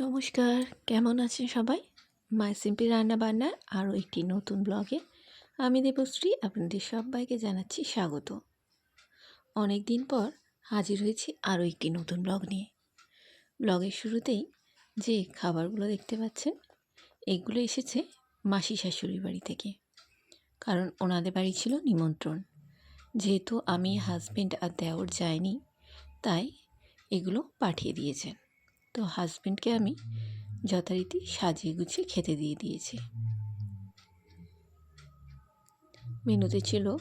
নমস্কার, কেমন আছেন সবাই? মাই সিম্পি রান্না বান্নার আরও একটি নতুন ব্লগে আমি দেবশ্রী, আপনাদের সবাইকে জানাচ্ছি স্বাগত। অনেক দিন পর হাজির হয়েছি আরও একটি নতুন ব্লগ নিয়ে। ব্লগের শুরুতেই যে খাবারগুলো দেখতে পাচ্ছেন, এগুলো এসেছে মাসি শাশুড়ির বাড়ি থেকে। কারণ ওনাদের বাড়ি ছিল নিমন্ত্রণ। যেহেতু আমি হাজব্যান্ড আর দেওর যায়নি, তাই এগুলো পাঠিয়ে দিয়েছেন। তো হাজব্যান্ডকে আমি যথারীতি সাজিয়ে গুছিয়ে খেতে দিয়ে দিয়েছি। মেনুতে ছিল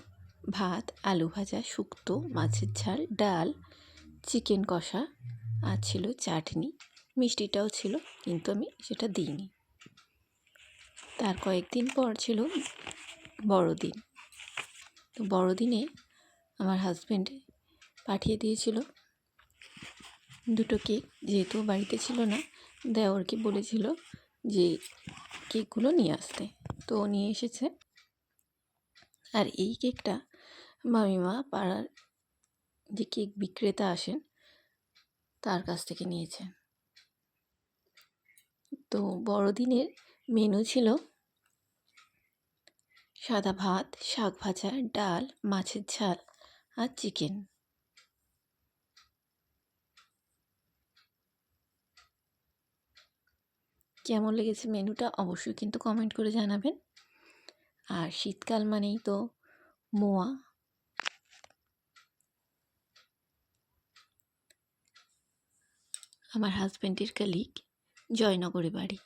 ভাত, আলু ভাজা, শুক্তো, মাছের ঝাল, ডাল, চিকেন কষা আর ছিল চাটনি। মিষ্টিটাও ছিল, কিন্তু আমি সেটা দিইনি। তার কয়েকদিন পর ছিল বড়দিন। তো বড়দিনে আমার হাজব্যান্ড পাঠিয়ে দিয়েছিল দুটো কেক যেহেতু বাড়িতে ছিল না দেওরকে বলেছিল যে কেকগুলো নিয়ে আসতে। তো নিয়ে এসেছে। আর এই কেকটা মামিমা পাড়ার যে কেক বিক্রেতা আসেন, তার কাছ থেকে নিয়েছে। তো বড়দিনের মেনু ছিল সাদা ভাত, শাক ভাজা, ডাল, মাছের ঝাল আর চিকেন কেমন লেগেছে মেনুটা অবশ্যই কিন্তু কমেন্ট করে জানাবেন। আর শীতকাল মানেই তো মোয়া। আমার হাজব্যান্ডের কালিক জয়নগরে বাড়ি।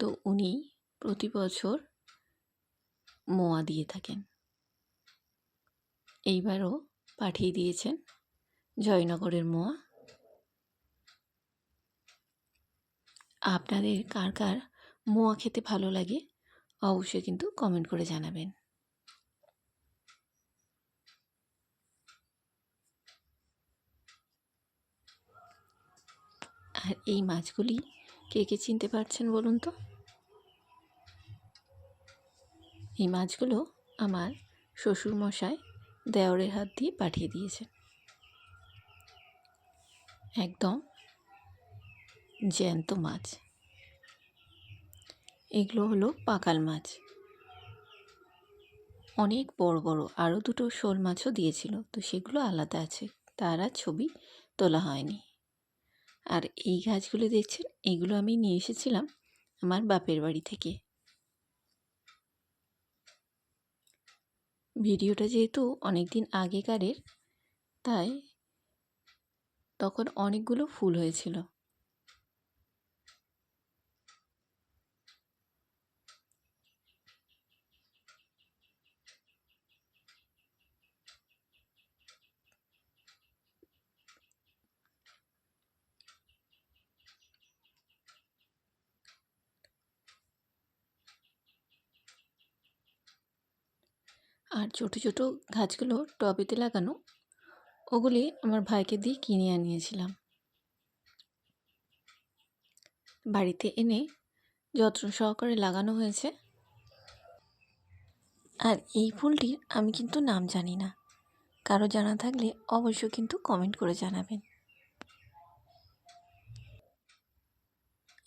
তো উনি প্রতি বছর মোয়া দিয়ে থাকেন। এইবারও পাঠিয়ে দিয়েছেন জয়নগরের মোয়া। আপনাদের কার কার মোয়া খেতে ভালো লাগে, অবশ্যই কিন্তু কমেন্ট করে জানাবেন। আর এই মাছগুলি কে কে চিনতে পারছেন বলুন তো? এই মাছগুলো আমার শ্বশুর মশাই দেওরের হাত দিয়ে পাঠিয়ে দিয়েছে একদম জ্যান্ত মাছ। এগুলো হলো পাকাল মাছ। অনেক বড় বড় আরও দুটো শোল মাছও দিয়েছিল, তো সেগুলো আলাদা আছে, তার ছবি তোলা হয়নি। আর এই গাছগুলো দেখছেন, এগুলো আমি নিয়ে এসেছিলাম আমার বাপের বাড়ি থেকে। ভিডিওটা যেহেতু অনেক দিন আগেকারের, তাই তখন অনেকগুলো ফুল হয়েছিল। আর ছোটো ছোটো গাছগুলো টবেতে লাগানো, ওগুলি আমার ভাইকে দিয়ে কিনে আনিয়েছিলাম। বাড়িতে এনে যত্ন সহকারে লাগানো হয়েছে। আর এই ফুলটির আমি কিন্তু নাম জানি না। কারও জানা থাকলে অবশ্যই কিন্তু কমেন্ট করে জানাবেন।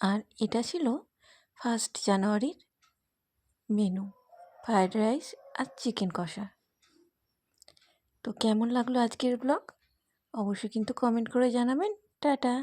আর এটা ছিল ফার্স্ট জানুয়ারির মেনু। ফ্রায়েড রাইস আর চিকেন কষা। তো কেমন লাগল আজকের ব্লগ? অবশ্যই কিন্তু কমেন্ট করে জানাবেন। টাটা!